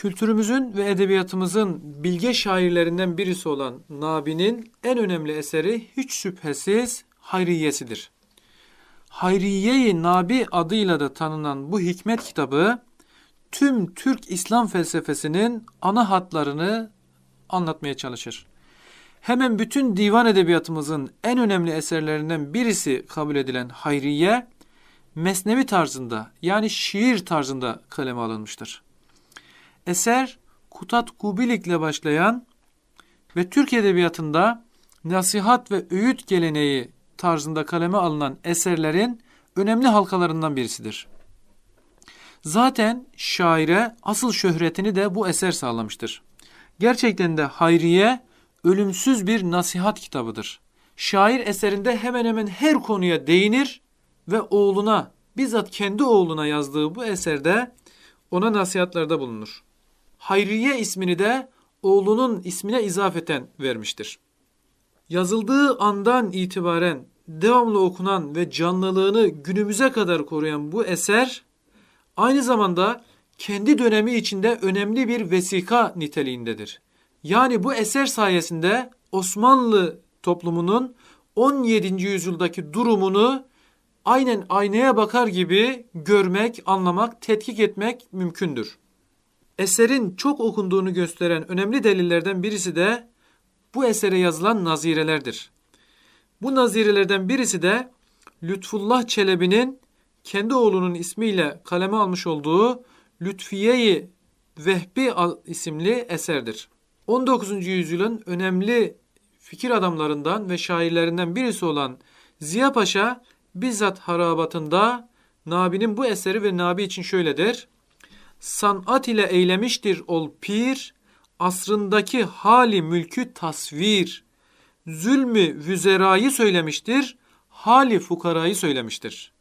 Kültürümüzün ve edebiyatımızın bilge şairlerinden birisi olan Nabi'nin en önemli eseri hiç şüphesiz Hayriyesidir. Hayriye-i Nabi adıyla da tanınan bu hikmet kitabı tüm Türk İslam felsefesinin ana hatlarını anlatmaya çalışır. Hemen bütün divan edebiyatımızın en önemli eserlerinden birisi kabul edilen Hayriye, mesnevi tarzında yani şiir tarzında kaleme alınmıştır. Eser Kutat Kubilik ile başlayan ve Türk Edebiyatı'nda nasihat ve öğüt geleneği tarzında kaleme alınan eserlerin önemli halkalarından birisidir. Zaten şaire asıl şöhretini de bu eser sağlamıştır. Gerçekten de Hayriye ölümsüz bir nasihat kitabıdır. Şair eserinde hemen hemen her konuya değinir ve oğluna, bizzat kendi oğluna yazdığı bu eserde ona nasihatlarda bulunur. Hayriye ismini de oğlunun ismine izafeten vermiştir. Yazıldığı andan itibaren devamlı okunan ve canlılığını günümüze kadar koruyan bu eser aynı zamanda kendi dönemi içinde önemli bir vesika niteliğindedir. Yani bu eser sayesinde Osmanlı toplumunun 17. yüzyıldaki durumunu aynen aynaya bakar gibi görmek, anlamak, tetkik etmek mümkündür. Eserin çok okunduğunu gösteren önemli delillerden birisi de bu esere yazılan nazirelerdir. Bu nazirelerden birisi de Lütfullah Çelebi'nin kendi oğlunun ismiyle kaleme almış olduğu Lütfiye-i Vehbi isimli eserdir. 19. yüzyılın önemli fikir adamlarından ve şairlerinden birisi olan Ziya Paşa bizzat harabatında Nabi'nin bu eseri ve Nabi için şöyle der. Sanat ile eylemiştir ol pir, asrındaki hali mülkü tasvir. Zulmü vüzerayı söylemiştir, hali fukarayı söylemiştir.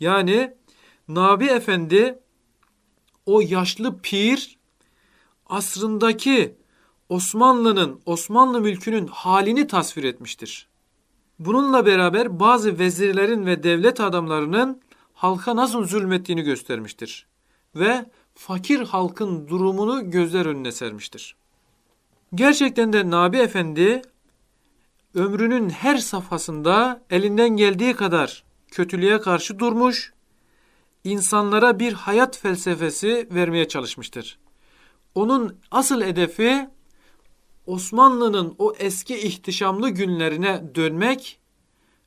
Yani Nabi Efendi o yaşlı pir asrındaki Osmanlı'nın, Osmanlı mülkünün halini tasvir etmiştir. Bununla beraber bazı vezirlerin ve devlet adamlarının halka nasıl zulmettiğini göstermiştir. Ve fakir halkın durumunu gözler önüne sermiştir. Gerçekten de Nabi Efendi ömrünün her safhasında elinden geldiği kadar kötülüğe karşı durmuş, insanlara bir hayat felsefesi vermeye çalışmıştır. Onun asıl hedefi Osmanlı'nın o eski ihtişamlı günlerine dönmek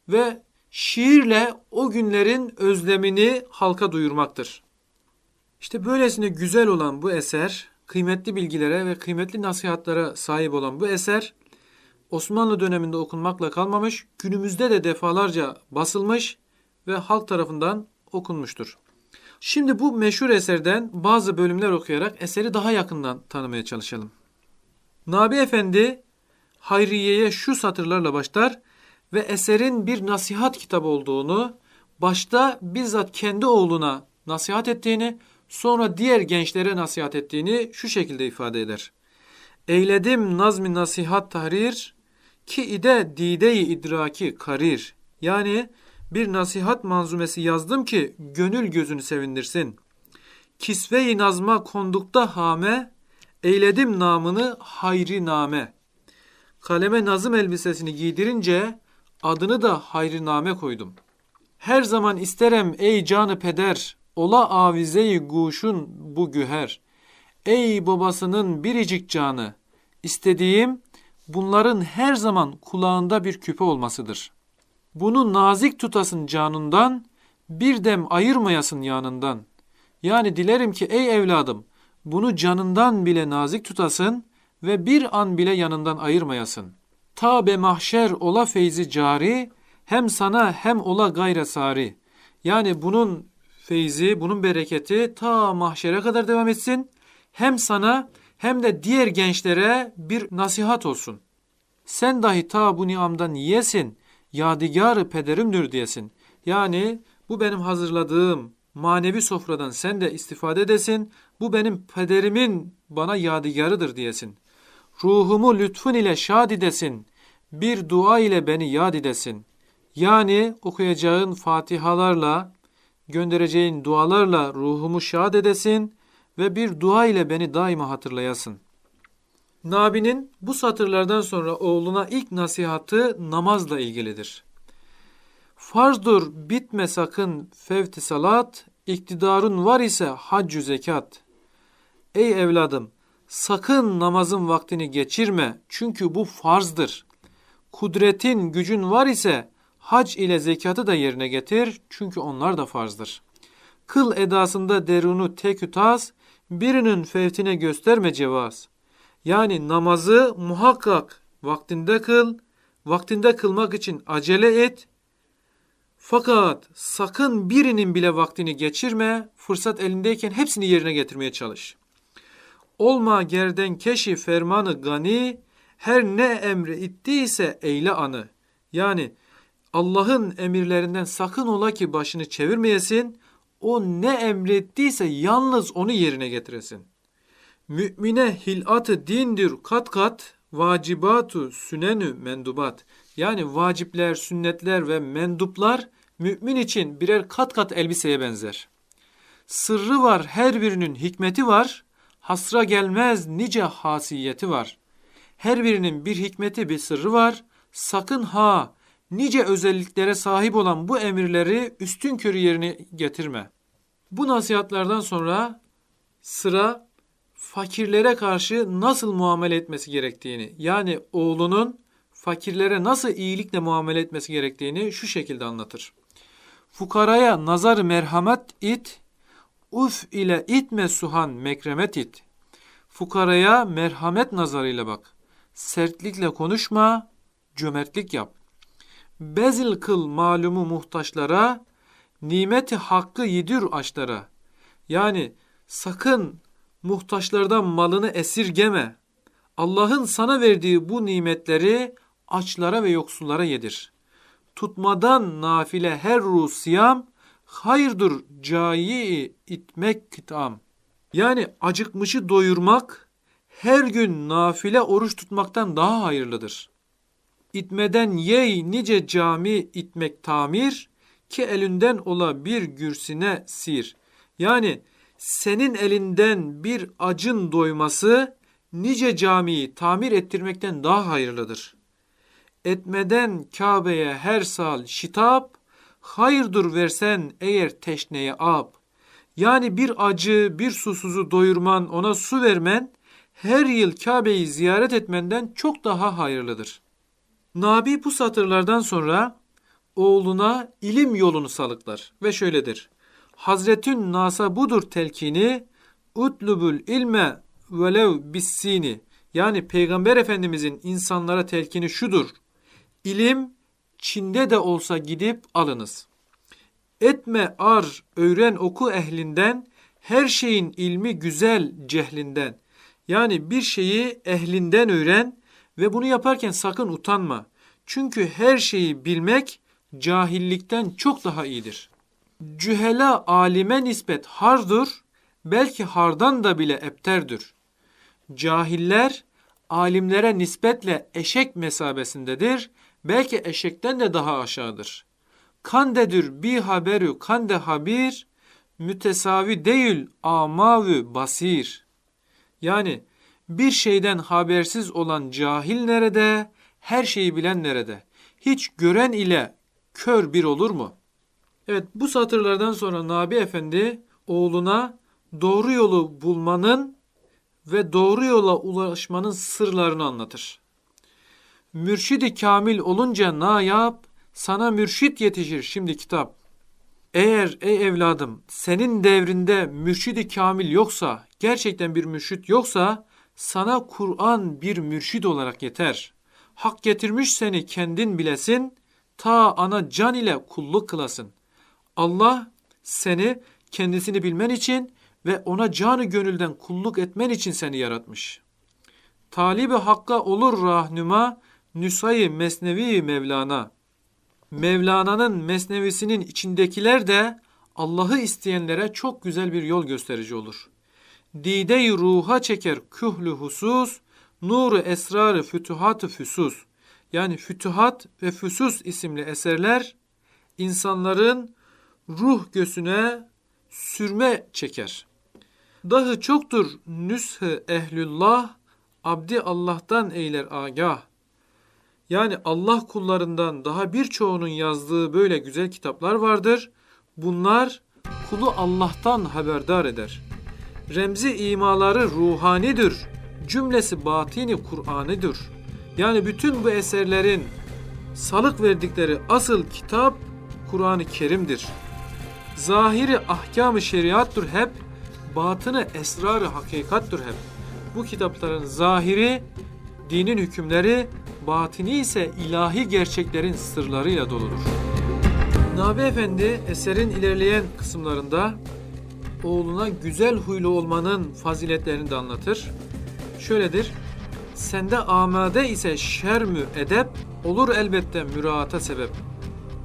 ve şiirle o günlerin özlemini halka duyurmaktır. İşte böylesine güzel olan bu eser, kıymetli bilgilere ve kıymetli nasihatlara sahip olan bu eser Osmanlı döneminde okunmakla kalmamış, günümüzde de defalarca basılmış ve halk tarafından okunmuştur. Şimdi bu meşhur eserden bazı bölümler okuyarak eseri daha yakından tanımaya çalışalım. Nabi Efendi Hayriye'ye şu satırlarla başlar ve eserin bir nasihat kitabı olduğunu, başta bizzat kendi oğluna nasihat ettiğini, sonra diğer gençlere nasihat ettiğini şu şekilde ifade eder. Eyledim nazmi nasihat tahrir ki ide dideyi idraki karir. Yani bir nasihat manzumesi yazdım ki gönül gözünü sevindirsin. Kisve-i nazma kondukta hame, eyledim namını hayri name. Kaleme nazım elbisesini giydirince adını da hayri name koydum. Her zaman isterem ey canı peder, ola avizeyi guşun bu güher. Ey babasının biricik canı, istediğim bunların her zaman kulağında bir küpe olmasıdır. Bunu nazik tutasın canından, bir dem ayırmayasın yanından. Yani dilerim ki ey evladım, bunu canından bile nazik tutasın ve bir an bile yanından ayırmayasın. Ta be mahşer ola feyzi cari, hem sana hem ola gayre sari. Yani bunun feyzi, bunun bereketi ta mahşere kadar devam etsin. Hem sana hem de diğer gençlere bir nasihat olsun. Sen dahi ta bu niamdan yiyesin, yadigarı pederimdir diyesin. Yani bu benim hazırladığım manevi sofradan sen de istifade edesin. Bu benim pederimin bana yadigarıdır diyesin. Ruhumu lütfun ile şad edesin. Bir dua ile beni yad edesin. Yani okuyacağın fatihalarla, göndereceğin dualarla ruhumu şad edesin ve bir dua ile beni daima hatırlayasın. Nabi'nin bu satırlardan sonra oğluna ilk nasihatı namazla ilgilidir. Farzdur bitme sakın fevti salat, iktidarın var ise haccü zekat. Ey evladım sakın namazın vaktini geçirme çünkü bu farzdır. Kudretin gücün var ise hac ile zekatı da yerine getir çünkü onlar da farzdır. Kıl edasında derunu tekütaz, birinin fevtine gösterme cevaz. Yani namazı muhakkak vaktinde kıl, vaktinde kılmak için acele et. Fakat sakın birinin bile vaktini geçirme, fırsat elindeyken hepsini yerine getirmeye çalış. Olma gerden keşi fermanı gani, her ne emri ittiyse eyle anı. Yani Allah'ın emirlerinden sakın ola ki başını çevirmeyesin, o ne emrettiyse yalnız onu yerine getiresin. Mümine hilatı dindir kat kat, vacibatu sünenü mendubat. Yani vacipler, sünnetler ve menduplar mümin için birer kat kat elbiseye benzer. Sırrı var, her birinin hikmeti var, hasra gelmez nice hasiyeti var. Her birinin bir hikmeti, bir sırrı var. Sakın ha nice özelliklere sahip olan bu emirleri üstün körü yerine getirme. Bu nasihatlerden sonra sıra fakirlere karşı nasıl muamele etmesi gerektiğini yani oğlunun fakirlere nasıl iyilikle muamele etmesi gerektiğini şu şekilde anlatır. Fukaraya nazar merhamet it, uf ile itme suhan mekremet it. Fukaraya merhamet nazarıyla bak. Sertlikle konuşma, cömertlik yap. Bezil kıl malumu muhtaçlara, nimeti hakkı yedir açlara. Yani sakın muhtaçlardan malını esirgeme. Allah'ın sana verdiği bu nimetleri açlara ve yoksullara yedir. Tutmadan nafile her ruh siyam, hayırdır cayi itmek kitam. Yani acıkmışı doyurmak her gün nafile oruç tutmaktan daha hayırlıdır. İtmeden yey nice cami itmek tamir ki elinden ola bir gürsine sir. Yani senin elinden bir acın doyması nice camiyi tamir ettirmekten daha hayırlıdır. Etmeden Kabe'ye her sal şitap, hayırdır versen eğer teşneye ab. Yani bir acı, bir susuzu doyurman, ona su vermen, her yıl Kabe'yi ziyaret etmenden çok daha hayırlıdır. Nabi bu satırlardan sonra oğluna ilim yolunu salıklar ve şöyledir. Hazretün nasa budur telkini, utlubul ilme velev bissini. Yani Peygamber Efendimizin insanlara telkini şudur. İlim Çin'de de olsa gidip alınız. Etme ar, öğren oku ehlinden, her şeyin ilmi güzel cehlinden. Yani bir şeyi ehlinden öğren ve bunu yaparken sakın utanma. Çünkü her şeyi bilmek cahillikten çok daha iyidir. Cühela alime nispet hardur, belki hardan da bile epterdir. Cahiller alimlere nispetle eşek mesabesindedir, belki eşekten de daha aşağıdır. Kandedür bi haberü kande habir, mütesavi değil amavü basir. Yani bir şeyden habersiz olan cahil nerede, her şeyi bilen nerede? Hiç gören ile kör bir olur mu? Evet bu satırlardan sonra Nabi Efendi oğluna doğru yolu bulmanın ve doğru yola ulaşmanın sırlarını anlatır. Mürşidi kamil olunca na yap, sana mürşit yetişir şimdi kitap. Eğer ey evladım senin devrinde mürşidi kamil yoksa, gerçekten bir mürşit yoksa sana Kur'an bir mürşid olarak yeter. Hak getirmiş seni kendin bilesin, ta ana can ile kulluk kılasın. Allah seni kendisini bilmen için ve ona canı gönülden kulluk etmen için seni yaratmış. Talibi hakka olur rahnuma, nüsayı mesnevi Mevlana. Mevlana'nın mesnevisinin içindekiler de Allah'ı isteyenlere çok güzel bir yol gösterici olur. Dide-i ruha çeker kühlü husus, nuru esrarı fütuhat-ı füsus. Yani Fütuhat ve Füsus isimli eserler insanların ruh göğsüne sürme çeker. Dahi çoktur nüshü ehlullah, abdi Allah'tan eyler agah. Yani Allah kullarından daha birçoğunun yazdığı böyle güzel kitaplar vardır. Bunlar kulu Allah'tan haberdar eder. Remzi imaları ruhanidir. Cümlesi batini Kur'an'ıdır. Yani bütün bu eserlerin salık verdikleri asıl kitap Kur'an-ı Kerim'dir. Zahiri ahkam-ı şeriattır hep, batını esrar-ı hakikattır hep. Bu kitapların zahiri dinin hükümleri, batini ise ilahi gerçeklerin sırlarıyla doludur. Nabi Efendi eserin ilerleyen kısımlarında oğluna güzel huylu olmanın faziletlerini de anlatır. Şöyledir. Sende amade ise şer mü edep olur elbette müraata sebep.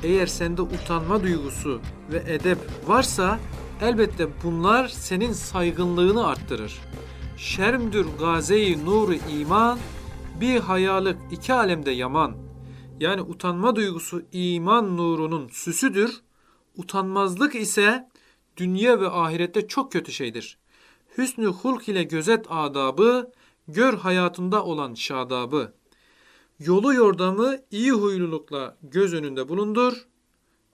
Eğer sende utanma duygusu ve edep varsa elbette bunlar senin saygınlığını arttırır. Şermdür gazeyi nuru iman, bir hayalık iki alemde yaman. Yani utanma duygusu iman nurunun süsüdür. Utanmazlık ise dünya ve ahirette çok kötü şeydir. Hüsnü hulk ile gözet adabı, gör hayatında olan şadabı. Yolu yordamı iyi huylulukla göz önünde bulundur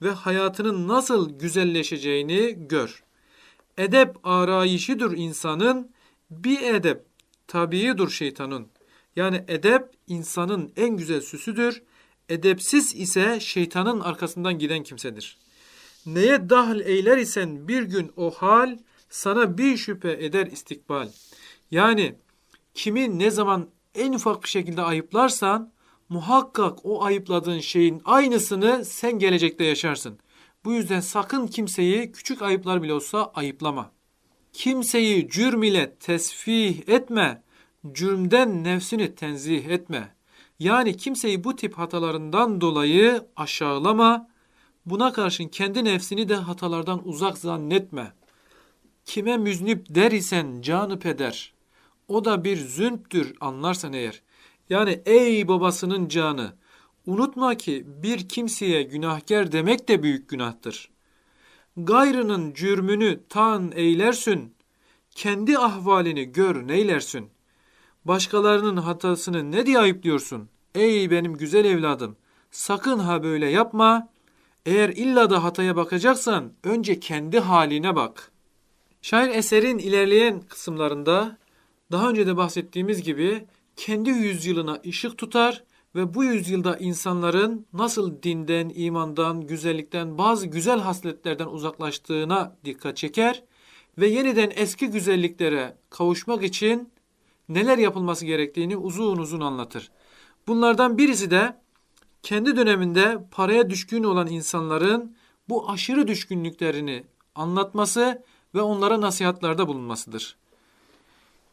ve hayatının nasıl güzelleşeceğini gör. Edep arayişidir insanın, bir edep tabiidir şeytanın. Yani edep insanın en güzel süsüdür. Edepsiz ise şeytanın arkasından giden kimsedir. Neye dahl eyler isen bir gün o hal sana bir şüphe eder istikbal. Yani kimi ne zaman en ufak bir şekilde ayıplarsan muhakkak o ayıpladığın şeyin aynısını sen gelecekte yaşarsın. Bu yüzden sakın kimseyi küçük ayıplar bile olsa ayıplama. Kimseyi cürm ile tesfih etme, cürmden nefsini tenzih etme. Yani kimseyi bu tip hatalarından dolayı aşağılama, buna karşın kendi nefsini de hatalardan uzak zannetme. Kime müznip der isen canı peder, o da bir züntür anlarsan eğer. Yani ey babasının canı, unutma ki bir kimseye günahkar demek de büyük günahtır. Gayrının cürmünü tan eylersin, kendi ahvalini gör neylersin. Başkalarının hatasını ne diye ayıplıyorsun? Ey benim güzel evladım, sakın ha böyle yapma. Eğer illa da hataya bakacaksan önce kendi haline bak. Şair eserin ilerleyen kısımlarında daha önce de bahsettiğimiz gibi kendi yüzyılına ışık tutar ve bu yüzyılda insanların nasıl dinden, imandan, güzellikten, bazı güzel hasletlerden uzaklaştığına dikkat çeker ve yeniden eski güzelliklere kavuşmak için neler yapılması gerektiğini uzun uzun anlatır. Bunlardan birisi de kendi döneminde paraya düşkün olan insanların bu aşırı düşkünlüklerini anlatması ve onlara nasihatlarda bulunmasıdır.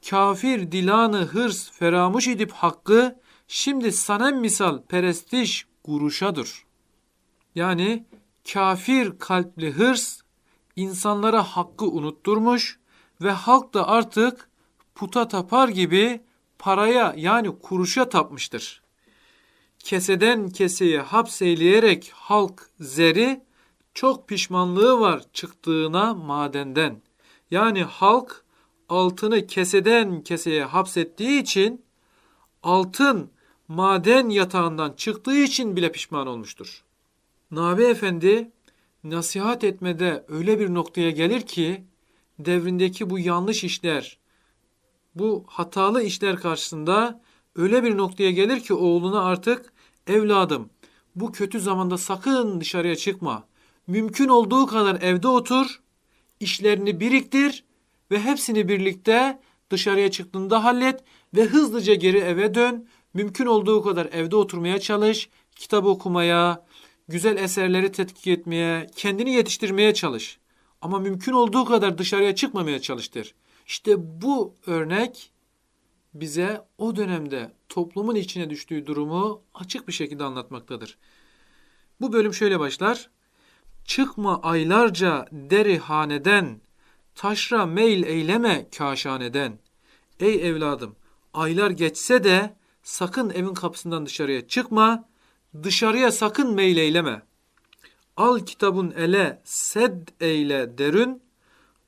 Kafir dilanı hırs feramuş edip hakkı şimdi sanem misal perestiş guruşadır. Yani kafir kalpli hırs insanlara hakkı unutturmuş ve halk da artık puta tapar gibi paraya yani kuruşa tapmıştır. Keseden keseye hapseyleyerek halk zeri çok pişmanlığı var çıktığına madenden. Yani halk altını keseden keseye hapsettiği için altın maden yatağından çıktığı için bile pişman olmuştur. Nabi Efendi nasihat etmede öyle bir noktaya gelir ki devrindeki bu yanlış işler, bu hatalı işler karşısında öyle bir noktaya gelir ki oğluna artık evladım bu kötü zamanda sakın dışarıya çıkma. Mümkün olduğu kadar evde otur, işlerini biriktir ve hepsini birlikte dışarıya çıktığında hallet ve hızlıca geri eve dön. Mümkün olduğu kadar evde oturmaya çalış, kitap okumaya, güzel eserleri tetkik etmeye, kendini yetiştirmeye çalış. Ama mümkün olduğu kadar dışarıya çıkmamaya çalıştır. İşte bu örnek bize o dönemde toplumun içine düştüğü durumu açık bir şekilde anlatmaktadır. Bu bölüm şöyle başlar. Çıkma aylarca deri haneden, taşra meyl eyleme kaşaneden. Ey evladım, aylar geçse de sakın evin kapısından dışarıya çıkma, dışarıya sakın meyleyleme. Al kitabın ele sed eyle derün,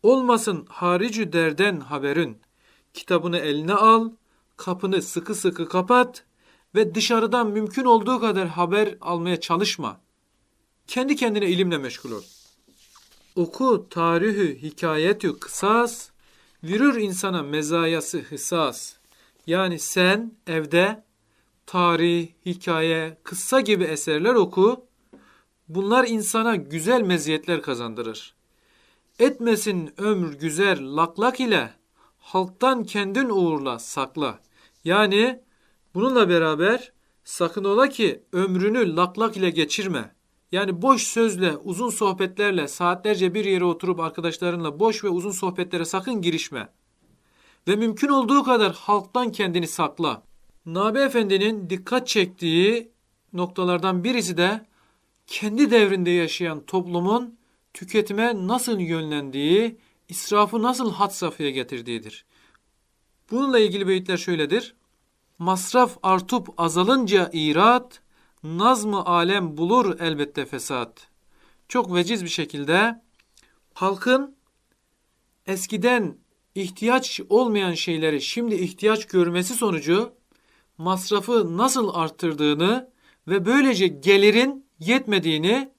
Olmasın haricü derden haberin. Kitabını eline al, kapını sıkı sıkı kapat ve dışarıdan mümkün olduğu kadar haber almaya çalışma. Kendi kendine ilimle meşgul ol. Oku tarihü hikayetü kısas, virür insana mezayası hısas. Yani sen evde tarih, hikaye, kıssa gibi eserler oku. Bunlar insana güzel meziyetler kazandırır. Etmesin ömür güzel laklak ile halktan kendin uğurla sakla. Yani bununla beraber sakın ola ki ömrünü laklak ile geçirme. Yani boş sözle, uzun sohbetlerle saatlerce bir yere oturup arkadaşlarınla boş ve uzun sohbetlere sakın girişme. Ve mümkün olduğu kadar halktan kendini sakla. Nabi Efendi'nin dikkat çektiği noktalardan birisi de kendi devrinde yaşayan toplumun tüketime nasıl yönlendiği, israfı nasıl had safhaya getirdiğidir. Bununla ilgili beyitler şöyledir. Masraf artıp azalınca irat, nazmı alem bulur elbette fesat. Çok veciz bir şekilde halkın eskiden ihtiyaç olmayan şeyleri şimdi ihtiyaç görmesi sonucu masrafı nasıl arttırdığını ve böylece gelirin yetmediğini,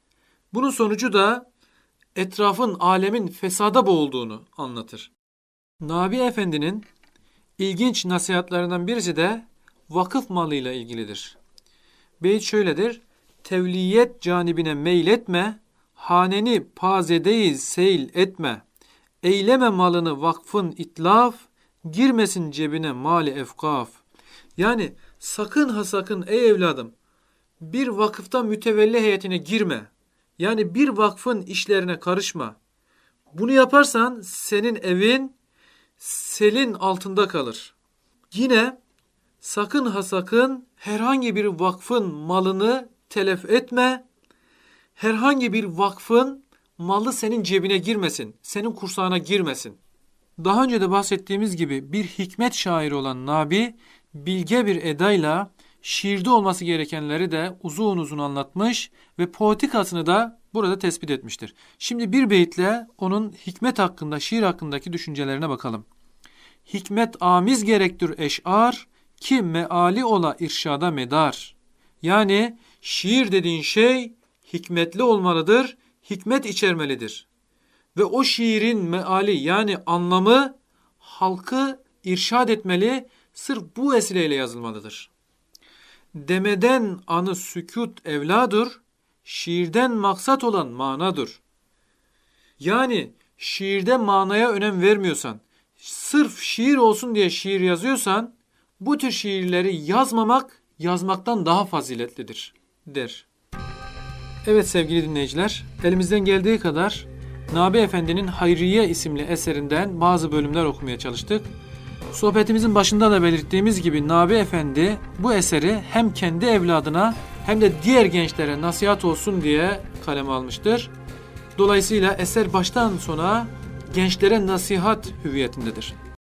bunun sonucu da etrafın, alemin fesada boğulduğunu anlatır. Nabi Efendi'nin ilginç nasihatlarından birisi de vakıf malıyla ilgilidir. Beyit şöyledir. Tevliyet canibine meyletme, haneni pazedeyiz seyl etme. Eyleme malını vakfın itlaf, girmesin cebine mali efkaf. Yani sakın ha sakın ey evladım bir vakıfta mütevelli heyetine girme. Yani bir vakfın işlerine karışma. Bunu yaparsan senin evin selin altında kalır. Yine sakın ha sakın herhangi bir vakfın malını telef etme. Herhangi bir vakfın malı senin cebine girmesin, senin kursağına girmesin. Daha önce de bahsettiğimiz gibi bir hikmet şairi olan Nabi bilge bir edayla şiirde olması gerekenleri de uzun uzun anlatmış ve poetikasını da burada tespit etmiştir. Şimdi bir beyitle onun hikmet hakkında, şiir hakkındaki düşüncelerine bakalım. Hikmet amiz gerektir eş'ar ki meali ola irşada medar. Yani şiir dediğin şey hikmetli olmalıdır, hikmet içermelidir. Ve o şiirin meali yani anlamı halkı irşad etmeli, sırf bu vesileyle yazılmalıdır. Demeden anı sükut evladır, şiirden maksat olan manadır. Yani şiirde manaya önem vermiyorsan, sırf şiir olsun diye şiir yazıyorsan, bu tür şiirleri yazmamak yazmaktan daha faziletlidir der. Evet sevgili dinleyiciler, elimizden geldiği kadar Nabi Efendi'nin Hayriye isimli eserinden bazı bölümler okumaya çalıştık. Sohbetimizin başında da belirttiğimiz gibi Nabi Efendi bu eseri hem kendi evladına hem de diğer gençlere nasihat olsun diye kaleme almıştır. Dolayısıyla eser baştan sona gençlere nasihat hüviyetindedir.